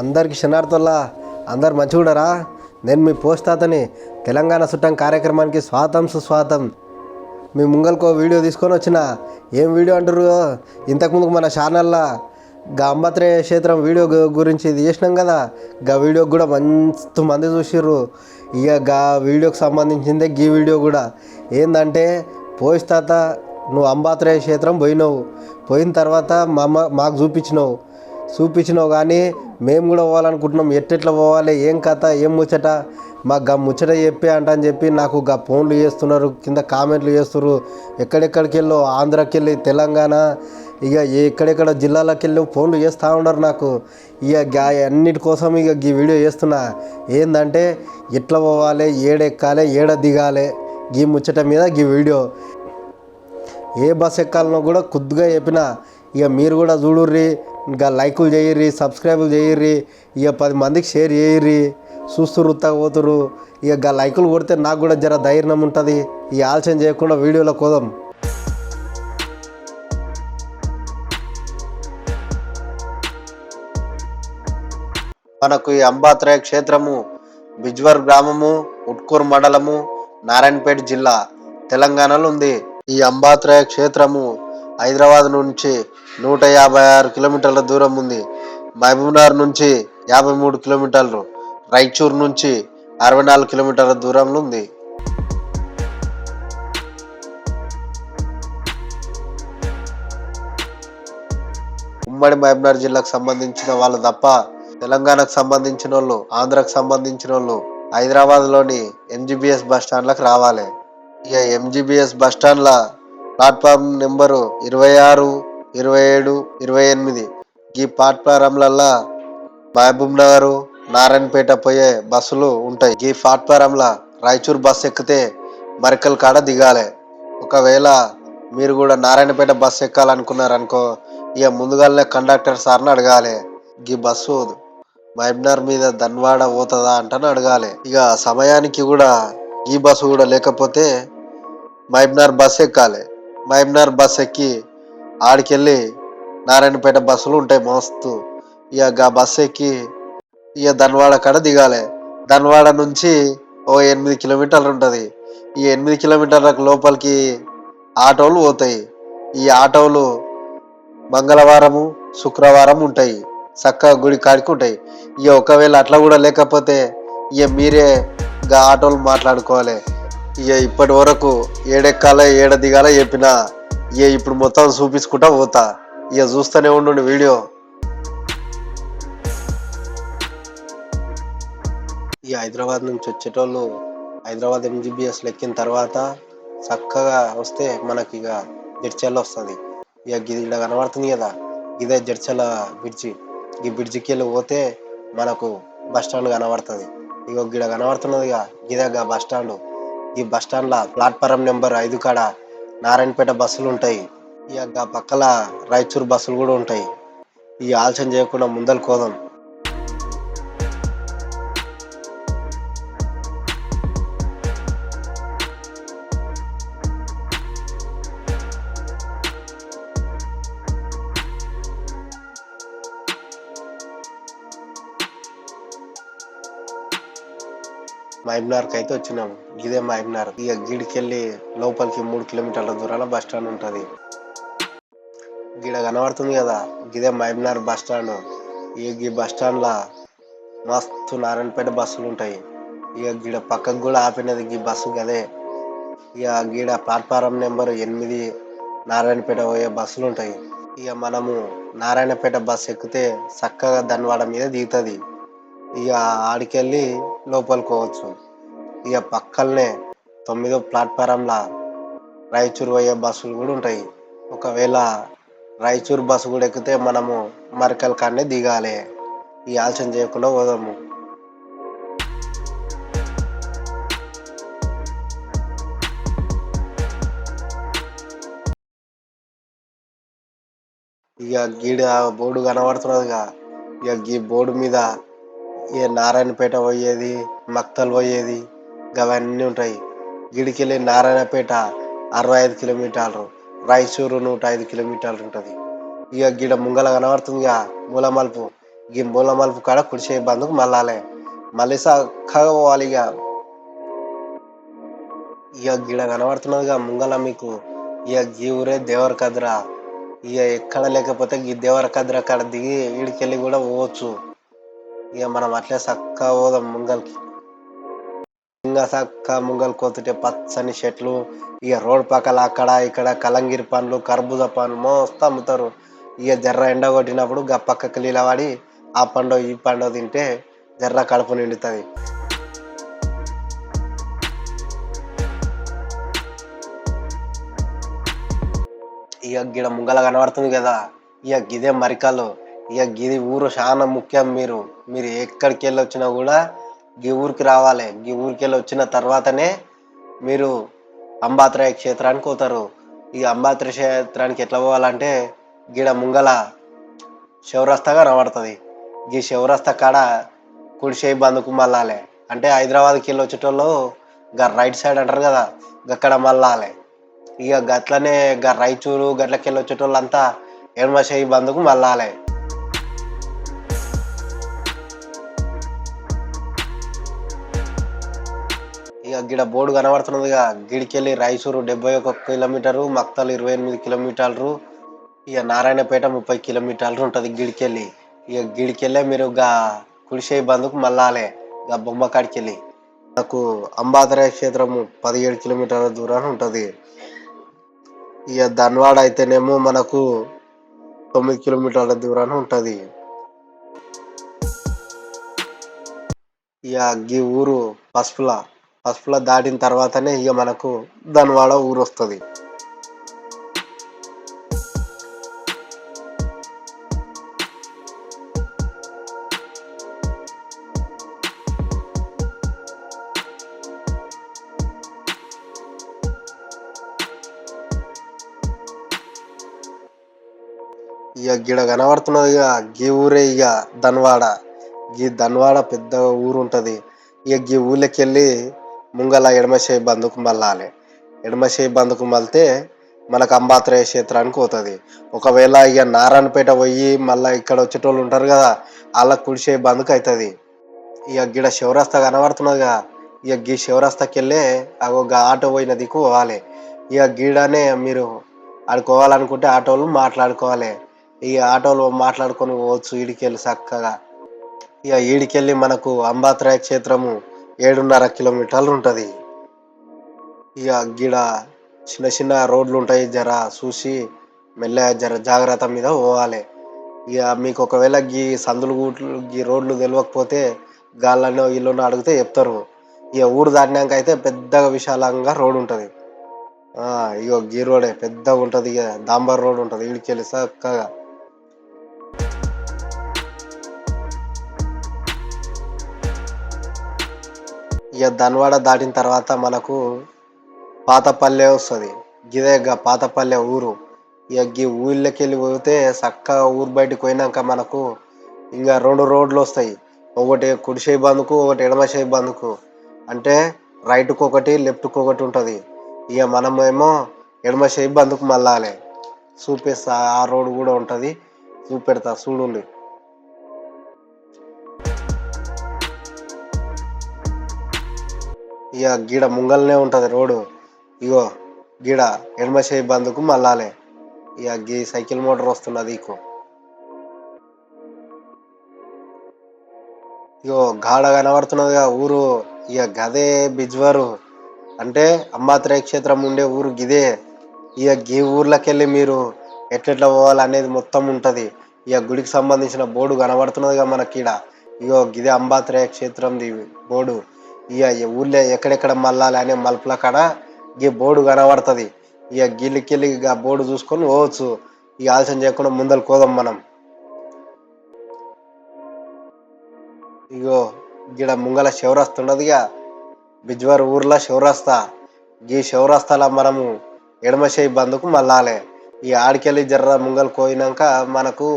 అందరికి క్షణార్థుల్లా అందరు మంచిగుండరా నేను మీ పోస్ట్ తాతని తెలంగాణ చుట్టం కార్యక్రమానికి స్వాతం సుస్వాతం. మీ ముంగల్కో వీడియో తీసుకొని వచ్చిన ఏం వీడియో అంటారు ఇంతకుముందు మన ఛానల్లో గా అంబత్రేయ క్షేత్రం వీడియో గురించి ఇది చేసినాం కదా. గా వీడియోకి కూడా మంచి మంది చూసిర్రు. ఇక గా వీడియోకి సంబంధించిందే గీ వీడియో కూడా. ఏంటంటే పోయిస్ తాత నువ్వు అంబాత్రేయ క్షేత్రం పోయినావు. పోయిన తర్వాత మా మాకు చూపించినావు. చూపించినావు కానీ మేము కూడా పోవాలనుకుంటున్నాం. ఎట్టెట్లా పోవాలి? ఏం కథ? ఏం ముచ్చట? మాకు గా ముచ్చట చెప్పే అంట అని చెప్పి నాకు గా ఫోన్లు చేస్తున్నారు కింద కామెంట్లు చేస్తున్నారు ఎక్కడెక్కడికి వెళ్ళో? ఆంధ్రాకి వెళ్ళి తెలంగాణ ఇక ఎక్కడెక్కడ జిల్లాలకు వెళ్ళి ఫోన్లు చేస్తూ ఉన్నారు నాకు. ఇక గా అన్నిటి కోసం ఇక ఈ వీడియో చేస్తున్నా. ఏంటంటే ఎట్లా పోవాలి? ఏడెక్కాలి? ఏడ దిగాలి? ఈ ముచ్చట మీద ఈ వీడియో. ఏ బస్ ఎక్కాలనో కూడా కొద్దిగా చెప్పిన. ఇక మీరు కూడా చూడుర్రి. ఇంకా లైకులు చేయర్రి సబ్స్క్రైబులు చేయర్రి ఇక పది మందికి షేర్ చేయర్రి. చూస్తురు పోతురు ఇక గా లైకులు కొడితే నాకు కూడా జర ధైర్యం ఉంటుంది. ఈ ఆలస్యం చేయకుండా వీడియోలో కోదాం. మనకు ఈ అంబాత్రయ క్షేత్రము బిజ్వర్ గ్రామము ఉట్కూరు మండలము నారాయణపేట జిల్లా తెలంగాణలో ఉంది. ఈ అంబాత్రయ క్షేత్రము హైదరాబాద్ నుంచి నూట యాభై ఆరు కిలోమీటర్ల దూరం ఉంది. మహబూబ్నగర్ నుంచి యాభై మూడు కిలోమీటర్లు. రాయచూర్ నుంచి అరవై నాలుగు కిలోమీటర్ల దూరంలో ఉంది. ఉమ్మడి మహబూబ్నగర్ జిల్లాకు సంబంధించిన వాళ్ళు తప్ప తెలంగాణకు సంబంధించిన వాళ్ళు ఆంధ్రకు సంబంధించిన వాళ్ళు హైదరాబాద్లోని ఎంజీబీఎస్ బస్ స్టాండ్లకు రావాలి. ఇక ఎంజీబీఎస్ బస్ స్టాండ్ల ప్లాట్ఫామ్ నెంబరు ఇరవై ఆరు ఇరవై ఏడు ఇరవై ఎనిమిది. ఈ ప్లాట్ఫారంలల్లా మహబూబ్ నగర్ నారాయణపేట పోయే బస్సులు ఉంటాయి. ఈ ప్లాట్ఫారంల రాయచూర్ బస్ ఎక్కితే మరికల్ కాడ దిగాలి. ఒకవేళ మీరు కూడా నారాయణపేట బస్ ఎక్కాలనుకున్నారనుకో ఇక ముందుగానే కండక్టర్ సార్ని అడగాలి. ఈ బస్సు మహబ్నార్ మీద ధన్వాడ పోతుందా అంటని అడగాలి. ఇక సమయానికి కూడా ఈ బస్సు కూడా లేకపోతే మహబ్నార్ బస్ ఎక్కాలి. మహబూబ్నగర్ బస్ ఎక్కి ఆడికెళ్ళి నారాయణపేట బస్సులు ఉంటాయి మస్తు. ఇక గా బస్ ఎక్కి ఇక ధన్వాడ కాడ దిగాలి. ధన్వాడ నుంచి ఓ ఎనిమిది కిలోమీటర్లు ఉంటుంది. ఈ ఎనిమిది కిలోమీటర్లకు లోపలికి ఆటోలు పోతాయి. ఈ ఆటోలు మంగళవారము శుక్రవారం ఉంటాయి. చక్కగా గుడి కాడికి ఉంటాయి. ఇక ఒకవేళ అట్లా కూడా లేకపోతే ఇక మీరే ఆటోలు మాట్లాడుకోవాలి. ఇక ఇప్పటి వరకు ఏడెక్కాల ఏడ దిగాల చెప్పిన ఇక ఇప్పుడు మొత్తం చూపించుకుంటా పోతా. ఇక చూస్తూనే ఉండు వీడియో. ఈ హైదరాబాద్ నుంచి వచ్చేటోళ్ళు హైదరాబాద్ ఎంజీబీఎస్ ఎక్కిన తర్వాత చక్కగా వస్తే మనకి ఇక జడ్చల్ వస్తుంది. ఇక ఇలా కనబడుతుంది కదా ఇదే జడ్చల బ్రిడ్జి ఈ బ్రిడ్జికి వెళ్ళి పోతే మనకు బస్ స్టాండ్ కనబడుతుంది. ఇక గిడ కనబడుతున్నది ఇక ఇదే బస్ స్టాండ్. ఈ బస్ స్టాండ్ల ప్లాట్ఫారం నెంబర్ ఐదు కాడ నారాయణపేట బస్సులు ఉంటాయి. ఇక పక్కల రాయచూరు బస్సులు కూడా ఉంటాయి. ఈ ఆలోచన చేయకుండా ముందలు కోదాం. మహబూబ్నగర్కి అయితే వచ్చినాం. ఇదే మహబూబ్నగర్ ఇక గిడికెళ్ళి లోపలికి మూడు కిలోమీటర్ల దూరాల బస్ స్టాండ్ ఉంటుంది. గిడ కనబడుతుంది కదా ఇదే మహబూబ్నగర్ బస్ స్టాండ్. ఈ ఈ బస్ స్టాండ్లో మస్తు నారాయణపేట బస్సులు ఉంటాయి. ఇక గిడ పక్కకు కూడా ఆపినది ఈ బస్సు గదే. ఇక గీడ ప్లాట్ఫారం నెంబర్ ఎనిమిది నారాయణపేట పోయే బస్సులు ఉంటాయి. ఇక మనము నారాయణపేట బస్సు ఎక్కితే చక్కగా ధన్వాడ మీద దిగుతుంది. ఇక ఆడికెళ్ళి లోపలికోవచ్చు. ఇక పక్కనే తొమ్మిదో ప్లాట్ఫారంలా రాయచూర్ పోయే బస్సులు కూడా ఉంటాయి. ఒకవేళ రాయచూర్ బస్సు కూడా ఎక్కితే మనము మరకల్ కాడనే దిగాలి. ఈ ఆలోచన చేయకుండా పోదాము. ఇక గీడ బోర్డు కనబడుతున్నదిగా. ఇక ఈ బోర్డు మీద ఇక నారాయణపేట పోయేది మక్తల్ పోయేది అవన్నీ ఉంటాయి. గిడికెళ్ళి నారాయణపేట అరవై ఐదు కిలోమీటర్లు రాయచూరు నూట ఐదు కిలోమీటర్లు ఉంటుంది. ఇక గిడ ముంగల కనబడుతుందిగా మూల మలుపు ఈ మూల మలుపు కాడ కుడిసే బందుకు మళ్ళాలే. మళ్ళీ చక్కగా పోవాలి ఇక ఇక గిడ కనబడుతున్నదిగా ముంగల మీకు. ఇక ఈ ఊరే దేవర కద్ర ఇక ఎక్కడ లేకపోతే ఈ దేవర కద్ర కాడ దిగి ఇడికెళ్ళి కూడా పోవచ్చు. ఇక మనం అట్లే చక్కగా పోదాం ముంగల్కి. ఇంకా చక్క ముంగల్ కోతుంటే పచ్చని చెట్లు ఇక రోడ్ పక్కల అక్కడ ఇక్కడ కలంగిరి పండ్లు కర్బూజా పండ్లు మోస్తా అమ్ముతారు. ఇక జర్ర ఎండ కొట్టినప్పుడు గా పక్కకి నిలబడి ఆ పండు ఈ పండు తింటే జర్ర కడుపు నిండుతుంది. ఇక గిడ ముంగల కనబడుతుంది కదా ఇక గిదే మరికాలు. ఇక గిది ఊరు చాలా ముఖ్యం మీరు. మీరు ఎక్కడికి వెళ్ళి వచ్చినా కూడా ఈ ఊరికి రావాలి. ఈ ఊరికి వెళ్ళి వచ్చిన తర్వాతనే మీరు అంబాత్రాయ క్షేత్రానికి పోతారు. ఈ అంబాత్ర క్షేత్రానికి ఎట్లా పోవాలంటే గీడ ముంగల శివరస్తగా కనబడుతుంది ఈ శివరస్త కాడ కుడిశేయి బందుకు మళ్ళాలి. అంటే హైదరాబాద్కి వెళ్ళి వచ్చేటోళ్ళు గా రైట్ సైడ్ అంటారు కదా అక్కడ మళ్ళాలి. ఇక గట్లనే గా రాయచూరు గట్లకి వెళ్ళి వచ్చేటోళ్ళంతా ఎడమ చేయి బందుకు మళ్ళాలి. ఇక గిడ బోర్డు కనబడుతున్నదిగా. గిడికెళ్ళి రాయచూరు డెబ్బై ఒక కిలోమీటరు మక్తలు ఇరవై ఎనిమిది కిలోమీటర్లు ఇక నారాయణపేట ముప్పై కిలోమీటర్లు ఉంటుంది గిడికెళ్ళి. ఇక గిడికెళ్ళే మీరు గా కుడిసే బందుకు మళ్ళాలే. గా బొమ్మ కాడికి వెళ్ళి నాకు అంబాదరాయ క్షేత్రము పదిహేడు కిలోమీటర్ల దూరాన్ని ఉంటుంది. ఇక ధన్వాడ అయితేనేమో మనకు తొమ్మిది కిలోమీటర్ల దూరాన్ని ఉంటుంది. ఇక గీ ఊరు పసుపుల. పసుపుల దాటిన తర్వాతనే ఇక మనకు ధన్వాడ ఊరు వస్తుంది ఇక గిడ కనబడుతున్నదిగా గీ ఊరే ఇక ధన్వాడ. గీ ధన్వాడ పెద్ద ఊరు ఉంటుంది ఇక గీ ఊళ్ళకి వెళ్ళి ముంగల ఎడమశేయి బందుకు మళ్ళాలి. ఎడమసేయి బందుకు మళ్తే మనకు అంబాత్రేయ క్షేత్రానికి పోతుంది. ఒకవేళ ఇక నారాయణపేట పోయి మళ్ళీ ఇక్కడ వచ్చేటోళ్ళు ఉంటారు కదా వాళ్ళ కుడిసే బందుకు అవుతుంది ఇక గిడ శివరస్త కనబడుతున్నదిగా ఇక గీ శివరాస్తకి వెళ్ళే ఒక ఆటో పోయిన దిక్కు పోవాలి. ఇక గీడనే మీరు ఆడుకోవాలనుకుంటే ఆటోలు మాట్లాడుకోవాలి. ఈ ఆటోలో మాట్లాడుకొని పోవచ్చు ఈడికెళ్ళి చక్కగా. ఇక ఈడికెళ్ళి మనకు అంబాత్రాయ క్షేత్రము ఏడున్నర కిలోమీటర్లు ఉంటుంది. ఇక గిడ చిన్న చిన్న రోడ్లు ఉంటాయి జర చూసి మెల్లగా జర జాగ్రత్త మీద పోవాలి. ఇక మీకు ఒకవేళ గీ సందులు గూట్లు గీ రోడ్లు తెలియకపోతే గాళ్ళనో ఇల్లునో అడిగితే చెప్తారు. ఇక ఊరు దాటినాక అయితే పెద్దగా విశాలంగా రోడ్ ఉంటుంది. ఇగో గీ రోడే పెద్దగా ఉంటుంది ఇక దాంబర్ రోడ్ ఉంటుంది. ఇడికెళ్ళి చక్కగా ఇక ధన్వాడ దాటిన తర్వాత మనకు పాతపల్లె వస్తుంది. గిదే గా పాతపల్లె ఊరు. ఇక గీ ఊళ్ళకి వెళ్ళి పోతే చక్కగా ఊరు బయటకు పోయినాక మనకు ఇంకా రెండు రోడ్లు వస్తాయి. ఒకటి కుడిసే బందుకు ఒకటి ఎడమసే బందుకు. అంటే రైట్కి ఒకటి లెఫ్ట్కు ఒకటి ఉంటుంది. ఇక మనమేమో ఎడమ చేయి బందుకు మళ్ళాలి. చూపిస్తా ఆ రోడ్ కూడా ఉంటుంది. చూపెడతా చూడండి ఇక గీడ ముంగల్నే ఉంటుంది రోడ్డు. ఇగో గీడ ఎడమ చేయి బందుకు మళ్ళాలి. ఇక గీ సైకిల్ మోటార్ వస్తున్నది ఇకో ఇగో గాఢ కనబడుతున్నదిగా ఊరు. ఇక గదే బిజ్వరు. అంటే అంబాత్రేయ క్షేత్రం ఉండే ఊరు గిదే. ఇక గీ ఊర్లోకెళ్ళి మీరు ఎట్లెట్లా పోవాలనేది మొత్తం ఉంటుంది. ఇక గుడికి సంబంధించిన బోర్డు కనబడుతున్నదిగా మనకి ఈడ. ఇగో గిదే అంబాత్రేయ క్షేత్రం బోర్డు. ఇక ఈ ఊళ్ళో ఎక్కడెక్కడ మళ్ళాలి అనే మలుపుల కాడ ఈ బోర్డు కనబడుతుంది. ఇక గిల్లికెళ్ళి ఇక బోర్డు చూసుకొని పోవచ్చు. ఇక ఆలస్యం చేయకుండా ముందర కోదాం మనం. ఇగో గిడ ముంగల శివరాస్త ఉండదుగా బిజ్వార్ ఊర్లో శివరస్త ఈ శివరస్తలో మనము ఎడమశై బందుకు మళ్ళాలి. ఈ ఆడికెళ్ళి జర్ర ముంగలు పోయినాక మనకు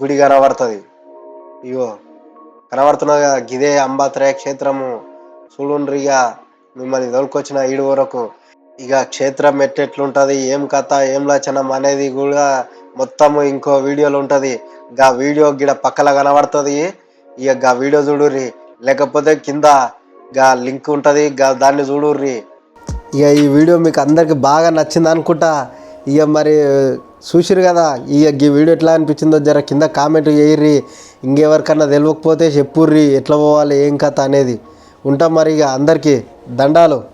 గుడి కనబడుతుంది. ఇగో కనబడుతున్నదిగా గిదే అంబాత్రయ క్షేత్రము చూడుండ్రి ఇక మిమ్మల్ని తోలుకొచ్చిన ఈడు వరకు. ఇక క్షేత్రం ఎట్టెట్లుంటుంది ఏం కథ ఏం లచనం అనేది కూడా మొత్తము ఇంకో వీడియోలు ఉంటుంది. గా వీడియో గిడ పక్కల కనబడుతుంది. ఇక గా వీడియో చూడుర్రి. లేకపోతే కింద గా లింక్ ఉంటుంది గా దాన్ని చూడుర్రి. ఇక ఈ వీడియో మీకు అందరికి బాగా నచ్చింది అనుకుంటా ఇక మరి చూసిరు కదా ఇక ఈ వీడియో ఎట్లా అనిపించిందో జర కింద కామెంట్ చేయర్రి. ఇంకెవరికన్నా తెలియకపోతే చెప్పుర్రి ఎట్లా పోవాలి ఏం కథ అనేది. ఉంటాం మరి ఇక అందరికీ. దండాలు.